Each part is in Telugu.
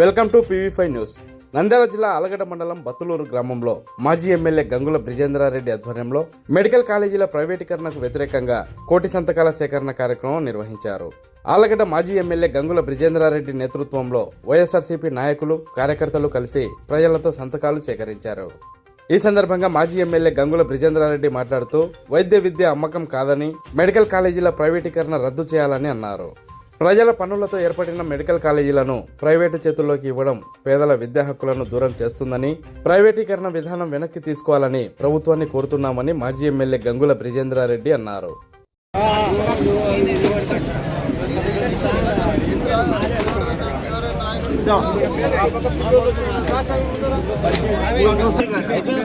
Welcome to PV five news. Nandyal జిల్లా ఆలగడ్డ మండలం బత్తులూరు గ్రామంలో మాజీ ఎమ్మెల్యే గంగుల బ్రిజేంద్రారెడ్డి ఆధ్వర్యంలో మెడికల్ కాలేజీల ప్రైవేటీకరణకు వ్యతిరేకంగా కోటి సంతకాల సేకరణ కార్యక్రమం నిర్వహించారు. ఆలగడ్డ మాజీ ఎమ్మెల్యే గంగుల బ్రిజేంద్రారెడ్డి నేతృత్వంలో వైఎస్ఆర్సీపీ నాయకులు కార్యకర్తలు కలిసి ప్రజలతో సంతకాలు సేకరించారు. ఈ సందర్భంగా మాజీ ఎమ్మెల్యే గంగుల బ్రిజేంద్రారెడ్డి మాట్లాడుతూ వైద్య విద్య అమ్మకం కాదని మెడికల్ కాలేజీల ప్రైవేటీకరణ రద్దు చేయాలని అన్నారు. ప్రజల పన్నులతో ఏర్పడిన మెడికల్ కాలేజీలను ప్రైవేటు చేతుల్లోకి ఇవ్వడం పేదల విద్యా హక్కులను దూరం చేస్తుందని ప్రైవేటీకరణ విధానం వెనక్కి తీసుకోవాలని ప్రభుత్వాన్ని కోరుతున్నామని మాజీ ఎమ్మెల్యే గంగుల బ్రిజేంద్రారెడ్డి అన్నారు. అయిపోయింది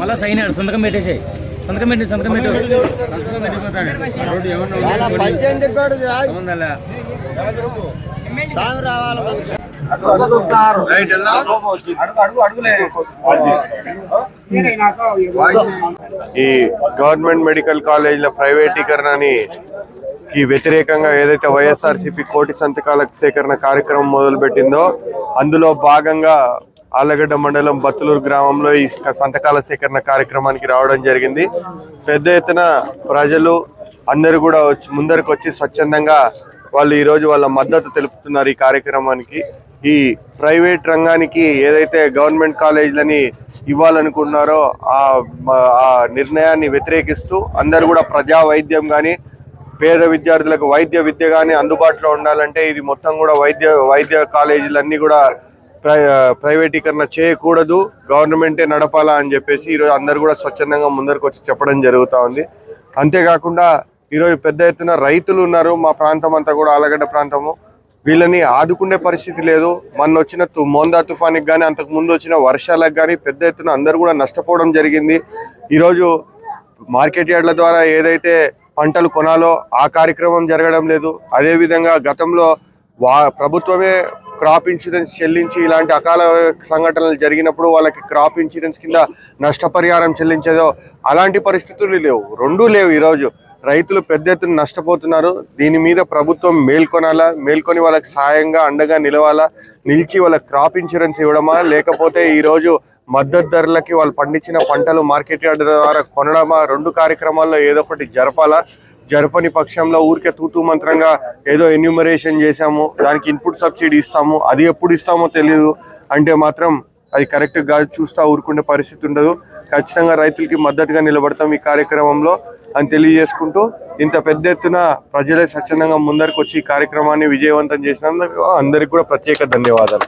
మళ్ళా సైన్ ఆడు సంతకం పెట్టేసాయి. సంతకం పెట్టి సంతకం పెట్టు. ఈ గవర్నమెంట్ మెడికల్ కాలేజీల ప్రైవేటీకరణని కి వ్యతిరేకంగా ఏదైతే వైఎస్ఆర్సీపీ కోటి సంతకాల సేకరణ కార్యక్రమం మొదలుపెట్టిందో అందులో భాగంగా ఆలగడ్డ మండలం బత్తులూరు గ్రామంలో ఈ సంతకాల సేకరణ కార్యక్రమానికి రావడం జరిగింది. పెద్ద ఎత్తున ప్రజలు అందరూ కూడా వచ్చి ముందరికి వచ్చి స్వచ్ఛందంగా వాళ్ళు ఈరోజు వాళ్ళ మద్దతు తెలుపుతున్నారు ఈ కార్యక్రమానికి. ఈ ప్రైవేట్ రంగానికి ఏదైతే గవర్నమెంట్ కాలేజీలని ఇవ్వాలనుకున్నారో ఆ ఆ నిర్ణయాన్ని వ్యతిరేకిస్తూ అందరూ కూడా ప్రజా వైద్యం కానీ పేద విద్యార్థులకు వైద్య విద్య కానీ అందుబాటులో ఉండాలంటే ఇది మొత్తం కూడా వైద్య వైద్య కాలేజీలన్నీ కూడా ప్రైవేటీకరణ చేయకూడదు గవర్నమెంటే నడపాలా అని చెప్పేసి ఈరోజు అందరు కూడా స్వచ్ఛందంగా ముందరకు వచ్చి చెప్పడం జరుగుతూ ఉంది. అంతేకాకుండా ఈరోజు పెద్ద ఎత్తున రైతులు ఉన్నారు మా ప్రాంతం అంతా కూడా ఆలగడ్డ ప్రాంతము. వీళ్ళని ఆదుకునే పరిస్థితి లేదు. మొన్న వచ్చిన తు- మోందా తుఫానికి కానీ అంతకు ముందు వచ్చిన వర్షాలకు కానీ పెద్ద ఎత్తున అందరూ కూడా నష్టపోవడం జరిగింది. ఈరోజు మార్కెట్ యార్డ్ల ద్వారా ఏదైతే పంటలు కొనాలో ఆ కార్యక్రమం జరగడం లేదు. అదే విధంగా గతంలో వా ప్రభుత్వమే క్రాప్ ఇన్సూరెన్స్ చెల్లించి ఇలాంటి అకాల సంఘటనలు జరిగినప్పుడు వాళ్ళకి క్రాప్ ఇన్సూరెన్స్ కింద నష్టపరిహారం చెల్లించేదో అలాంటి పరిస్థితులు లేవు. రెండూ లేవు ఈరోజు. రైతులు పెద్ద ఎత్తున నష్టపోతున్నారు. దీని మీద ప్రభుత్వం మేల్కొనాలా? మేల్కొని వాళ్ళకి సాయంగా అండగా నిలవాలా? నిలిచి వాళ్ళకి క్రాప్ ఇన్సూరెన్స్ ఇవ్వడమా? లేకపోతే ఈరోజు మద్దతు ధరలకి వాళ్ళు పండించిన పంటలు మార్కెట్ యార్డ్ ద్వారా కొనడమా? రెండు కార్యక్రమాల్లో ఏదో ఒకటి జరపాలా? జరపని పక్షంలో ఊరికే తూతూ మంత్రంగా ఏదో ఎన్యూమరేషన్ చేశాము దానికి ఇన్పుట్ సబ్సిడీ ఇస్తాము అది ఎప్పుడు ఇస్తామో తెలియదు అంటే మాత్రం అది కరెక్ట్గా చూస్తా ఊరుకునే పరిస్థితి ఉండదు. ఖచ్చితంగా రైతులకి మద్దతుగా నిలబడతాం ఈ కార్యక్రమంలో అని తెలియజేసుకుంటూ ఇంత పెద్ద ఎత్తున ప్రజలే స్వచ్ఛందంగా ముందరికి వచ్చి ఈ కార్యక్రమాన్ని విజయవంతం చేసినందుకు అందరికి కూడా ప్రత్యేక ధన్యవాదాలు.